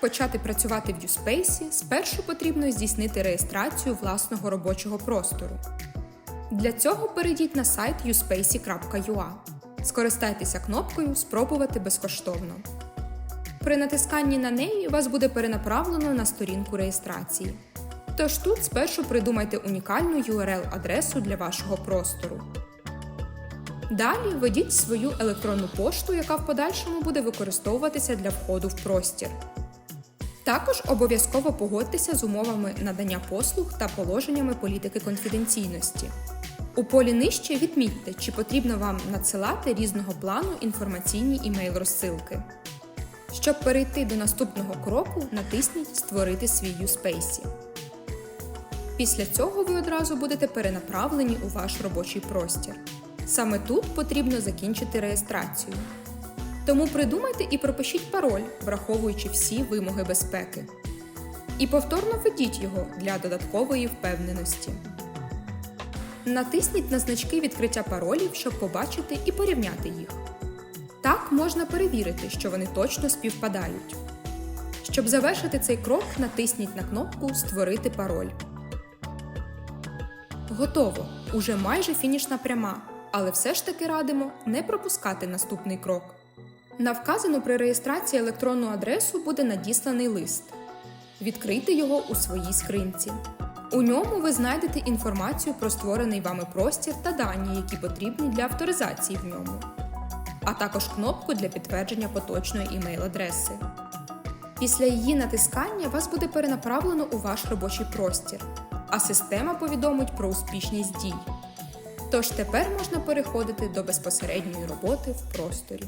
почати працювати в USpace, спершу потрібно здійснити реєстрацію власного робочого простору. Для цього перейдіть на сайт uspace.ua. Скористайтеся кнопкою Спробувати безкоштовно. При натисканні на неї вас буде перенаправлено на сторінку реєстрації. Тож тут спершу придумайте унікальну URL-адресу для вашого простору. Далі введіть свою електронну пошту, яка в подальшому буде використовуватися для входу в простір. Також обов'язково погодьтеся з умовами надання послуг та положеннями політики конфіденційності. У полі нижче відмітьте, чи потрібно вам надсилати різного плану інформаційні імейл-розсилки. Щоб перейти до наступного кроку, натисніть Створити свій USpace. Після цього ви одразу будете перенаправлені у ваш робочий простір. Саме тут потрібно закінчити реєстрацію. Тому придумайте і пропишіть пароль, враховуючи всі вимоги безпеки. І повторно введіть його для додаткової впевненості. Натисніть на значки відкриття паролів, щоб побачити і порівняти їх. Так можна перевірити, що вони точно співпадають. Щоб завершити цей крок, натисніть на кнопку Створити пароль. Готово! Уже майже фінішна пряма, але все ж таки радимо не пропускати наступний крок. На вказану при реєстрації електронну адресу буде надісланий лист. Відкрийте його у своїй скринці. У ньому ви знайдете інформацію про створений вами простір та дані, які потрібні для авторизації в ньому, а також кнопку для підтвердження поточної імейл-адреси. Після її натискання вас буде перенаправлено у ваш робочий простір, а система повідомить про успішність дій. Тож тепер можна переходити до безпосередньої роботи в просторі.